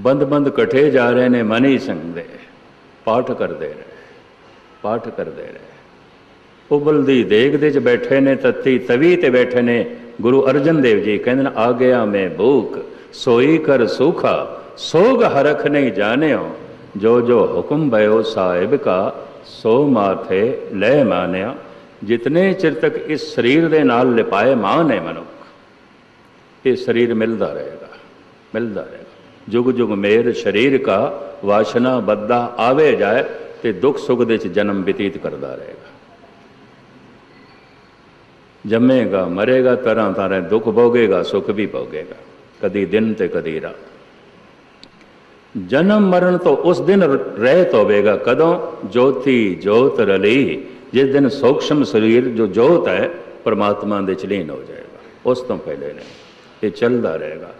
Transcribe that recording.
ਬੰਦ ਬੰਦ ਇਕੱਠੇ ਜਾ ਰਹੇ ਨੇ, ਮਨ ਹੀ ਸੰਗ ਦੇ ਪਾਠ ਕਰਦੇ ਰਹੇ, ਪਾਠ ਕਰਦੇ ਰਹੇ। ਉਬਲਦੀ ਦੇਗ ਦੇ ਚ ਬੈਠੇ ਨੇ, ਤਤੀ ਤਵੀ ਤੇ ਬੈਠੇ ਨੇ, ਗੁਰੂ ਅਰਜਨ ਦੇਵ ਜੀ ਕਹਿੰਦੇ ਨੇ, ਆ ਗਿਆ ਮੈਂ ਭੂਖ, ਸੋਈ ਕਰ ਸੁਖਾ, ਸੋਗ ਹਰਖ ਨਹੀਂ ਜਾਣਿਓ। ਜੋ ਜੋ ਹੁਕਮ ਭਇਓ ਸਾਹਿਬ ਕਾ, ਸੋ ਮਾਥੇ ਲੈ ਮਾਨਿਆ। ਜਿਤਨੇ ਚਿਰ ਤੱਕ ਇਸ ਸਰੀਰ ਦੇ ਨਾਲ ਲਿਪਾਏ ਮਾਨ ਹੈ ਮਨੁੱਖ, ਇਹ ਸਰੀਰ ਮਿਲਦਾ ਰਹੇਗਾ ਮਿਲਦਾ ਰਹੇਗਾ। ਜੁਗ ਜੁਗ ਮੇਰ ਸਰੀਰ ਕਾ ਵਾਸ਼ਨਾ ਬੱਦਾ ਆਵੇ ਜਾਏ ਤੇ ਦੁੱਖ ਸੁਖ ਦੇ ਚ ਜਨਮ ਬਤੀਤ ਕਰਦਾ ਰਹੇਗਾ। ਜੰਮੇਗਾ, ਮਰੇਗਾ, ਤਰ੍ਹਾਂ ਤਰ੍ਹਾਂ ਦੁੱਖ ਭੋਗੇਗਾ, ਸੁਖ ਵੀ ਭੋਗੇਗਾ, ਕਦੀ ਦਿਨ ਤੇ ਕਦੀ ਰਾਤ। ਜਨਮ ਮਰਨ ਤੋਂ ਉਸ ਦਿਨ ਰਹਿਤ ਹੋਵੇਗਾ, ਕਦੋਂ? ਜੋਤੀ ਜੋਤ ਰਲੀ, ਜਿਸ ਦਿਨ ਸੂਖਸ਼ਮ ਸਰੀਰ ਜੋ ਜੋਤ ਹੈ, ਪਰਮਾਤਮਾ ਦੇ ਚ ਲੀਨ ਹੋ ਜਾਏਗਾ। ਉਸ ਤੋਂ ਪਹਿਲੇ ਨਹੀਂ, ਇਹ ਚੱਲਦਾ ਰਹੇਗਾ।